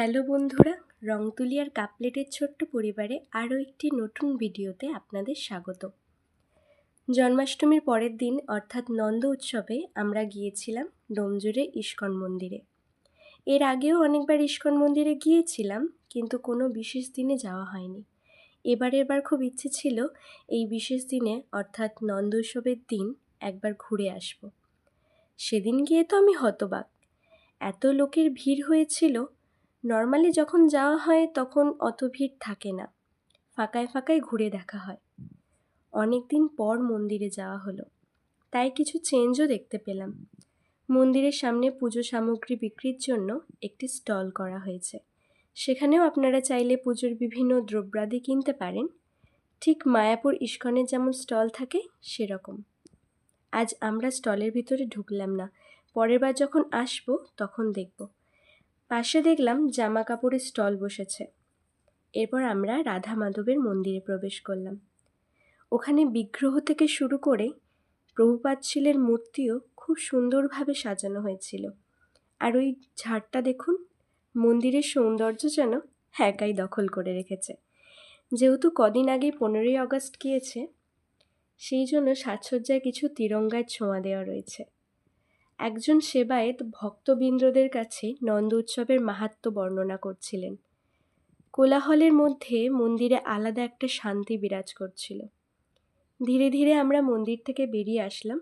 Hello বন্ধুরা রংতুলি আর কাপলেটের ছোট্ট পরিবারে আরও একটি নতুন ভিডিওতে আপনাদের স্বাগত। জন্মাষ্টমীর পরের দিন, অর্থাৎ নন্দ উৎসবে, আমরা গিয়েছিলাম ডোমজুড়ে ইস্কন মন্দিরে। এর আগেও অনেকবার ইস্কন মন্দিরে গিয়েছিলাম, কিন্তু কোনো বিশেষ দিনে যাওয়া হয়নি। এবারের বার খুব ইচ্ছে ছিল এই বিশেষ দিনে, অর্থাৎ নন্দ উৎসবের দিন, একবার ঘুরে আসব। সেদিন গিয়ে তো আমি হতবাক। এত লোকের ভিড় হয়েছিল নর্মালি যখন যাওয়া হয় তখন অত ভিড় থাকে না। ফাঁকায় ফাঁকায় ঘুরে দেখা হয়। অনেক দিন পর মন্দিরে যাওয়া হলো। তাই কিছু চেঞ্জও দেখতে পেলাম। মন্দিরের সামনে পুজো সামগ্রী বিক্রির জন্য একটি স্টল করা হয়েছে। সেখানেও আপনারা চাইলে পুজোর বিভিন্ন দ্রব্যাদি কিনতে পারেন। ঠিক মায়াপুর ইস্কনের যেমন স্টল থাকে, সেরকম। আজ আমরা স্টলের ভিতরে ঢুকলাম না। পরের বার যখন আসব, তখন দেখব। পাশে দেখলাম জামা কাপড়ের স্টল বসেছে। এরপর আমরা রাধা মাধবের মন্দিরে প্রবেশ করলাম। ওখানে বিগ্রহ থেকে শুরু করে প্রভুপাত শিলের মূর্তিও খুব সুন্দরভাবে সাজানো হয়েছিল। আর ওই ঝাড়টা দেখুন, মন্দিরের সৌন্দর্য যেন একাই দখল করে রেখেছে। যেহেতু কদিন আগে পনেরোই আগস্ট গিয়েছে, সেই জন্য সাজসজ্জায় কিছু তিরঙ্গার ছোঁয়া দেওয়া রয়েছে। একজন সেবায়েত ভক্তবৃন্দদের কাছে নন্দ উৎসবের মাহাত্ম বর্ণনা করছিলেন। কোলাহলের মধ্যে মন্দিরে আলাদা একটা শান্তি বিরাজ করছিল। ধীরে ধীরে আমরা মন্দির থেকে বেরিয়ে আসলাম।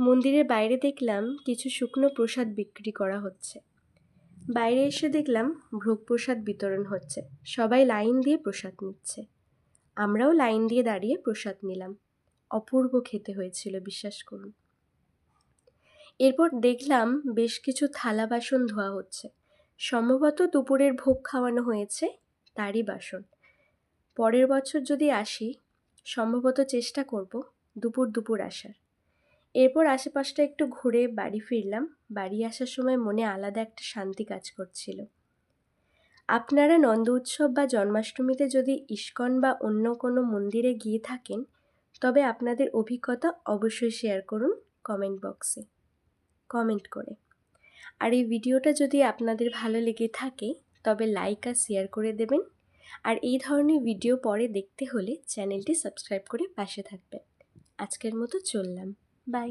মন্দিরের বাইরে দেখলাম কিছু শুকনো প্রসাদ বিক্রি করা হচ্ছে। বাইরে এসে দেখলাম ভোগ প্রসাদ বিতরণ হচ্ছে। সবাই লাইন দিয়ে প্রসাদ নিচ্ছে। আমরাও লাইন দিয়ে দাঁড়িয়ে প্রসাদ নিলাম। অপূর্ব খেতে হয়েছিল, বিশ্বাস করুন। এরপর দেখলাম বেশ কিছু থালা বাসন ধোয়া হচ্ছে। সম্ভবত দুপুরের ভোগ খাওয়ানো হয়েছে তারই বাসন। পরের বছর যদি আসি, সম্ভবত চেষ্টা করব দুপুর দুপুর আসার। এরপর আশেপাশটা একটু ঘুরে বাড়ি ফিরলাম। বাড়ি আসার সময় মনে আলাদা একটা শান্তি কাজ করছিল। আপনারা নন্দ উৎসব বা জন্মাষ্টমীতে যদি ইস্কন বা অন্য কোনো মন্দিরে গিয়ে থাকেন, তবে আপনাদের অভিজ্ঞতা অবশ্যই শেয়ার করুন কমেন্ট বক্সে কমেন্ট করে। আর এই ভিডিওটা যদি আপনাদের ভালো লেগে থাকে, তবে লাইক আর শেয়ার করে দেবেন। আর এই ধরনের ভিডিও পরে দেখতে হলে চ্যানেলটি সাবস্ক্রাইব করে পাশে থাকবেন। আজকের মতো চললাম। বাই